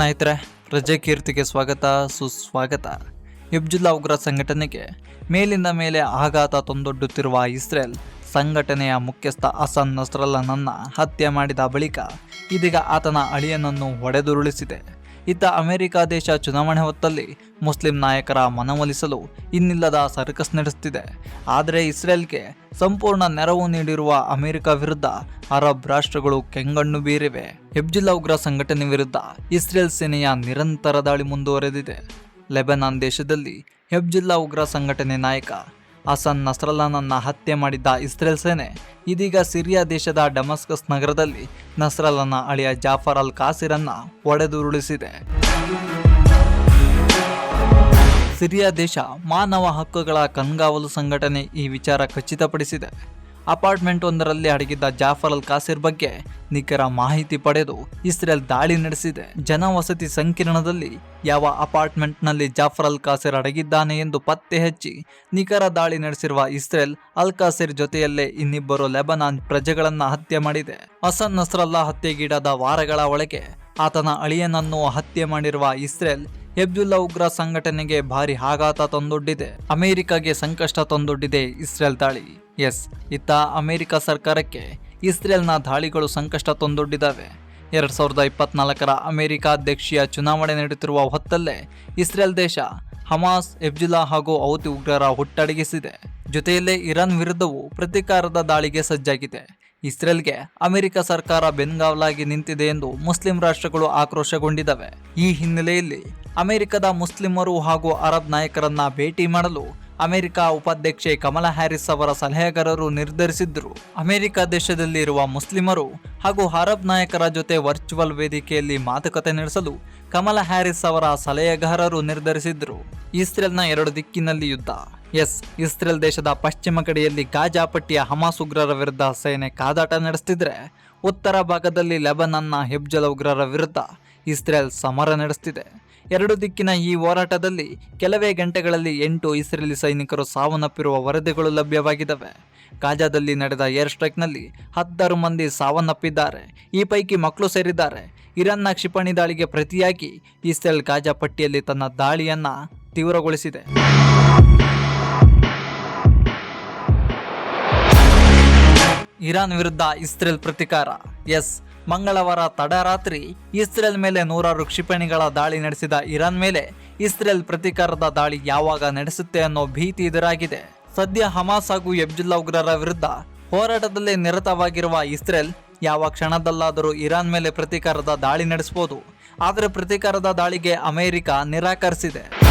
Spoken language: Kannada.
ಸ್ನೇಹಿತರೆ, ರಜೆ ಕೀರ್ತಿಗೆ ಸ್ವಾಗತ, ಸುಸ್ವಾಗತ. ಹಿಬ್ಜುಲ್ಲಾ ಉಗ್ರ ಸಂಘಟನೆಗೆ ಮೇಲಿಂದ ಮೇಲೆ ಆಘಾತ ತಂದೊಡ್ಡುತ್ತಿರುವ ಇಸ್ರೇಲ್ ಸಂಘಟನೆಯ ಮುಖ್ಯಸ್ಥ ಅಸನ್ ನಸ್ರಲ್ಲನನ್ನು ಹತ್ಯೆ ಮಾಡಿದ ಬಳಿಕ ಇದೀಗ ಆತನ ಅಳಿಯನನ್ನು ಹೊಡೆದುರುಳಿಸಿದೆ. ಇತ್ತ ಅಮೆರಿಕ ದೇಶ ಚುನಾವಣೆ ಹೊತ್ತಲ್ಲಿ ಮುಸ್ಲಿಂ ನಾಯಕರ ಮನವೊಲಿಸಲು ಇನ್ನಿಲ್ಲದ ಸರ್ಕಸ್ ನಡೆಸುತ್ತಿದೆ ಆದರೆ ಇಸ್ರೇಲ್ಗೆ ಸಂಪೂರ್ಣ ನೆರವು ನೀಡಿರುವ ಅಮೆರಿಕ ವಿರುದ್ಧ ಅರಬ್ ರಾಷ್ಟ್ರಗಳು ಕೆಂಗಣ್ಣು ಬೀರಿವೆ. ಹೆಬ್ಜಿಲ್ಲಾ ಉಗ್ರ ಸಂಘಟನೆ ವಿರುದ್ಧ ಇಸ್ರೇಲ್ ಸೇನೆಯ ನಿರಂತರ ದಾಳಿ ಮುಂದುವರೆದಿದೆ. ಲೆಬನಾನ್ ದೇಶದಲ್ಲಿ ಹೆಬ್ಜಿಲ್ಲಾ ಉಗ್ರ ಸಂಘಟನೆ ನಾಯಕ ಹಸನ್ ನಸ್ರಲ್ಲನನ್ನ ಹತ್ಯೆ ಮಾಡಿದ್ದ ಇಸ್ರೇಲ್ ಸೇನೆ. ಇದೀಗ ಸಿರಿಯಾ ದೇಶದ ಡಮಸ್ಕಸ್ ನಗರದಲ್ಲಿ ನಸ್ರಲ್ಲನ ಅಳಿಯ ಜಾಫರ್ ಅಲ್ ಕಾಸಿರನ್ನ ಒಡೆದುರುಳಿಸಿದೆ. ಸಿರಿಯಾ ದೇಶ ಮಾನವ ಹಕ್ಕುಗಳ ಕಣ್ಗಾವಲು ಸಂಘಟನೆ ಈ ವಿಚಾರ ಖಚಿತಪಡಿಸಿದೆ. ಅಪಾರ್ಟ್ಮೆಂಟ್ ಒಂದರಲ್ಲಿ ಅಡಗಿದ್ದ ಜಾಫರ್ ಅಲ್ ಕಾಸಿರ್ ಬಗ್ಗೆ ನಿಖರ ಮಾಹಿತಿ ಪಡೆದು ಇಸ್ರೇಲ್ ದಾಳಿ ನಡೆಸಿದೆ. ಜನವಸತಿ ಸಂಕೀರ್ಣದಲ್ಲಿ ಯಾವ ಅಪಾರ್ಟ್ಮೆಂಟ್ನಲ್ಲಿ ಜಾಫರ್ ಅಲ್ ಕಾಸಿರ್ ಅಡಗಿದ್ದಾನೆ ಎಂದು ಪತ್ತೆ ಹಚ್ಚಿ ನಿಖರ ದಾಳಿ ನಡೆಸಿರುವ ಇಸ್ರೇಲ್ ಅಲ್ ಕಾಸಿರ್ ಜೊತೆಯಲ್ಲೇ ಇನ್ನಿಬ್ಬರು ಲೆಬನಾನ್ ಪ್ರಜೆಗಳನ್ನು ಹತ್ಯೆ ಮಾಡಿದೆ. ಹಸನ್ ನಸ್ರಲ್ಲಾ ಹತ್ಯೆಗೀಡಾದ ವಾರಗಳ ಒಳಗೆ ಆತನ ಅಳಿಯನನ್ನು ಹತ್ಯೆ ಮಾಡಿರುವ ಇಸ್ರೇಲ್ ಹೆಬ್ದುಲ್ಲಾ ಉಗ್ರ ಸಂಘಟನೆಗೆ ಭಾರಿ ಆಘಾತ ತಂದೊಡ್ಡಿದೆ. ಅಮೆರಿಕಾಗೆ ಸಂಕಷ್ಟ ತಂದೊಡ್ಡಿದೆ ಇಸ್ರೇಲ್ ದಾಳಿ. ಎಸ್, ಇತ್ತ ಅಮೆರಿಕ ಸರ್ಕಾರಕ್ಕೆ ಇಸ್ರೇಲ್ನ ದಾಳಿಗಳು ಸಂಕಷ್ಟ ತಂದೊಡ್ಡಿದ್ದಾವೆ. ಎರಡು ಸಾವಿರದ ಇಪ್ಪತ್ನಾಲ್ಕರ ಅಮೆರಿಕ ಅಧ್ಯಕ್ಷೀಯ ಚುನಾವಣೆ ನಡೆಯುತ್ತಿರುವ ಹೊತ್ತಲ್ಲೇ ಇಸ್ರೇಲ್ ದೇಶ ಹಮಾಸ್ ಎಬ್ಜುಲಾ ಹಾಗೂ ಔತಿ ಉಗ್ರರ ಹುಟ್ಟಡಗಿಸಿದೆ. ಜೊತೆಯಲ್ಲೇ ಇರಾನ್ ವಿರುದ್ಧವೂ ಪ್ರತೀಕಾರದ ದಾಳಿಗೆ ಸಜ್ಜಾಗಿದೆ. ಇಸ್ರೇಲ್ಗೆ ಅಮೆರಿಕ ಸರ್ಕಾರ ಬೆನ್ಗಾವಲಾಗಿ ನಿಂತಿದೆ ಎಂದು ಮುಸ್ಲಿಂ ರಾಷ್ಟ್ರಗಳು ಆಕ್ರೋಶಗೊಂಡಿದ್ದಾವೆ. ಈ ಹಿನ್ನೆಲೆಯಲ್ಲಿ ಅಮೆರಿಕದ ಮುಸ್ಲಿಮರು ಹಾಗೂ ಅರಬ್ ನಾಯಕರನ್ನ ಭೇಟಿ ಮಾಡಲು ಅಮೆರಿಕ ಉಪಾಧ್ಯಕ್ಷೆ ಕಮಲಾ ಹ್ಯಾರಿಸ್ ಅವರ ಸಲಹೆಗಾರರು ನಿರ್ಧರಿಸಿದ್ರು. ಅಮೆರಿಕ ದೇಶದಲ್ಲಿರುವ ಮುಸ್ಲಿಮರು ಹಾಗೂ ಅರಬ್ ನಾಯಕರ ಜೊತೆ ವರ್ಚುವಲ್ ವೇದಿಕೆಯಲ್ಲಿ ಮಾತುಕತೆ ನಡೆಸಲು ಕಮಲಾ ಹ್ಯಾರಿಸ್ ಅವರ ಸಲಹೆಗಾರರು ನಿರ್ಧರಿಸಿದ್ರು. ಇಸ್ರೇಲ್ನ ಎರಡು ದಿಕ್ಕಿನಲ್ಲಿ ಯುದ್ಧ. ಎಸ್, ಇಸ್ರೇಲ್ ದೇಶದ ಪಶ್ಚಿಮ ಕಡೆಯಲ್ಲಿ ಗಾಜಾ ಪಟ್ಟಿಯ ಹಮಾಸ್ ಉಗ್ರರ ವಿರುದ್ಧ ಸೇನೆ ಕಾದಾಟ ನಡೆಸ್ತಿದ್ರೆ, ಉತ್ತರ ಭಾಗದಲ್ಲಿ ಲೆಬನನ್ನ ಹೆಬ್ಜಲ್ ಉಗ್ರರ ವಿರುದ್ಧ ಇಸ್ರೇಲ್ ಸಮರ ನಡೆಸ್ತಿದೆ. ಎರಡು ದಿಕ್ಕಿನ ಈ ಹೋರಾಟದಲ್ಲಿ ಕೆಲವೇ ಗಂಟೆಗಳಲ್ಲಿ ಎಂಟು ಇಸ್ರೇಲಿ ಸೈನಿಕರು ಸಾವನ್ನಪ್ಪಿರುವ ವರದಿಗಳು ಲಭ್ಯವಾಗಿದ್ದಾವೆ. ಗಾಜಾದಲ್ಲಿ ನಡೆದ ಏರ್ ಸ್ಟ್ರೈಕ್ನಲ್ಲಿ ಹತ್ತಾರು ಮಂದಿ ಸಾವನ್ನಪ್ಪಿದ್ದಾರೆ. ಈ ಪೈಕಿ ಮಕ್ಕಳು ಸೇರಿದ್ದಾರೆ. ಇರಾನ್ನ ಕ್ಷಿಪಣಿ ದಾಳಿಗೆ ಪ್ರತಿಯಾಗಿ ಇಸ್ರೇಲ್ ಗಾಜಾ ಪಟ್ಟಿಯಲ್ಲಿ ತನ್ನ ದಾಳಿಯನ್ನು ತೀವ್ರಗೊಳಿಸಿದೆ. ಇರಾನ್ ವಿರುದ್ಧ ಇಸ್ರೇಲ್ ಪ್ರತಿಕಾರ. ಎಸ್. ಮಂಗಳವಾರ ತಡರಾತ್ರಿ ಇಸ್ರೇಲ್ ಮೇಲೆ ನೂರಾರು ಕ್ಷಿಪಣಿಗಳ ದಾಳಿ ನಡೆಸಿದ ಇರಾನ್ ಮೇಲೆ ಇಸ್ರೇಲ್ ಪ್ರತಿಕಾರದ ದಾಳಿ ಯಾವಾಗ ನಡೆಸುತ್ತೆ ಅನ್ನೋ ಭೀತಿ ಎದುರಾಗಿದೆ. ಸದ್ಯ ಹಮಾಸ್ ಹಾಗೂ ಎಬ್ಜುಲ್ಲಾ ಉಗ್ರರ ವಿರುದ್ಧ ಹೋರಾಟದಲ್ಲಿ ನಿರತವಾಗಿರುವ ಇಸ್ರೇಲ್ ಯಾವ ಕ್ಷಣದಲ್ಲಾದರೂ ಇರಾನ್ ಮೇಲೆ ಪ್ರತೀಕಾರದ ದಾಳಿ ನಡೆಸಬಹುದು ಆದರೆ ಪ್ರತೀಕಾರದ ದಾಳಿಗೆ ಅಮೆರಿಕ ನಿರಾಕರಿಸಿದೆ.